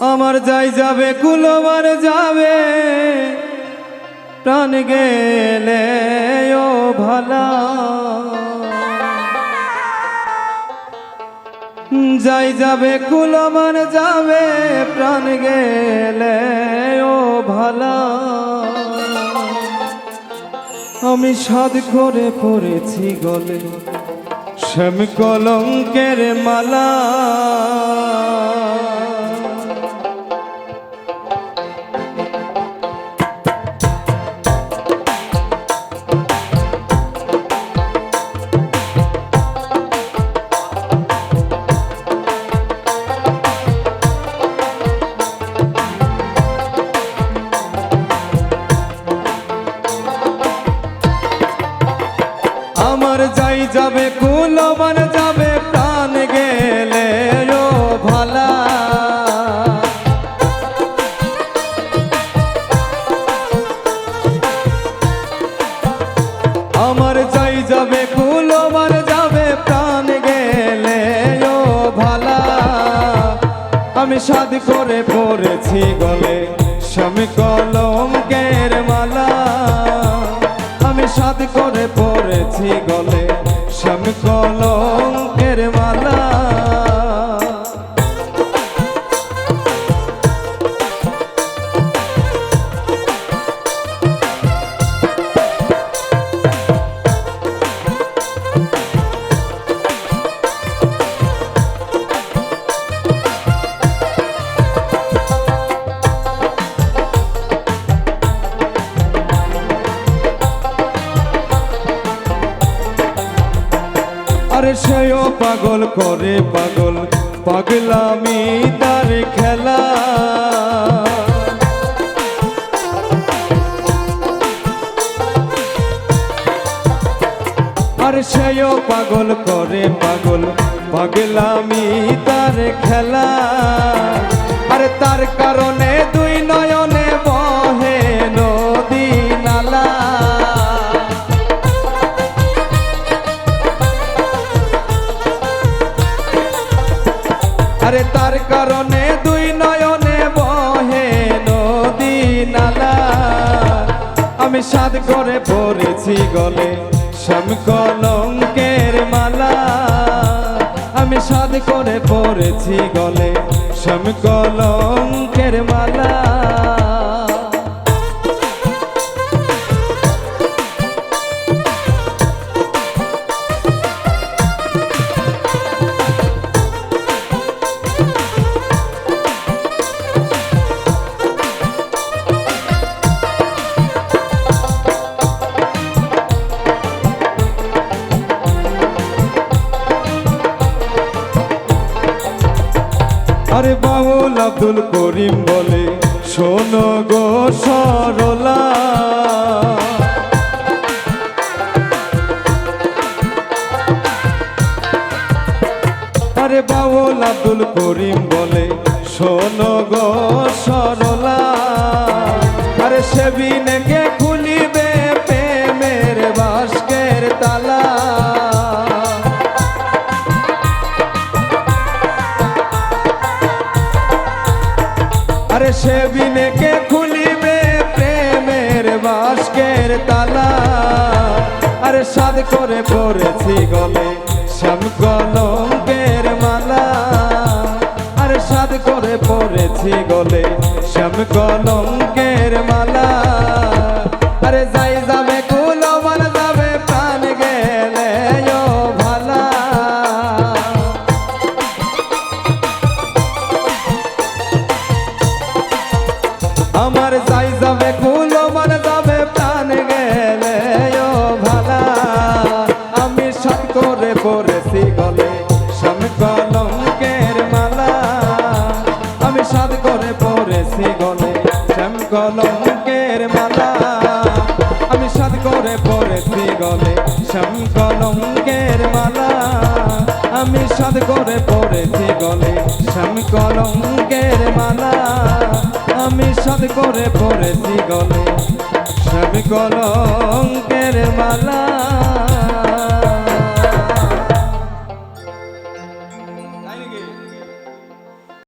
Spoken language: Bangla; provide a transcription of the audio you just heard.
আমার যাই যাবে কুলবার যাবে। প্রাণ গেলে, ও ভালা। যাই যাবে কুলবার যাবে, প্রাণ গেলে, ও ভালা। আমি সাদ করে পড়েছি গলে, শ্যাম কলঙ্কের মালা। আমার যাই যাবে কুলমান যাবে, প্রাণ গেলে ও ভালা। আমার যাই যাবে কুলমান যাবে, প্রাণ গেলে ও ভালা। আমি সাদ করে পড়েছি গলে স্বামী কলঙ্কের মালা। আমি সাদ সেও পাগল করে পাগল, পাগলামি তার খেলা। আর সেও পাগল করে পাগল, পাগলামি তার খেলা। আর তার কারণে দুই আরে তার কারণে দুই নয়নে বহে নদী নালা। আমি সাদ করে পড়েছি গলে শ্যাম মালা। আমি সাদ করে পড়েছি গলে শ্যাম মালা। আরে বাউল আব্দুল করিম বলে, শোনো গো সরলা। আরে বাউল আব্দুল করিম বলে, শোনো গো সরলা। আরে সেবিনকে খুলিবে সে বিনেকে খুলিবে প্রেমের বাস্কের তালা। আরে সাদ করে পড়েছি গলে শ্যাম কলঙ্কের মালা। আরে সাদ করে পড়েছি গলে শ্যাম কলঙ্কের মালা। আরে যাই পড়েছি গলে শ্যাম কলঙ্কের মালা। আমি সাত করে পড়েছি গলে শ্যাম কলঙ্কের মালা। আমি সাদ করে পড়েছি গলে শ্যাম কলঙ্কের মালা। আমি সাদ করে পড়েছি গলে শ্যাম কলঙ্কের মালা।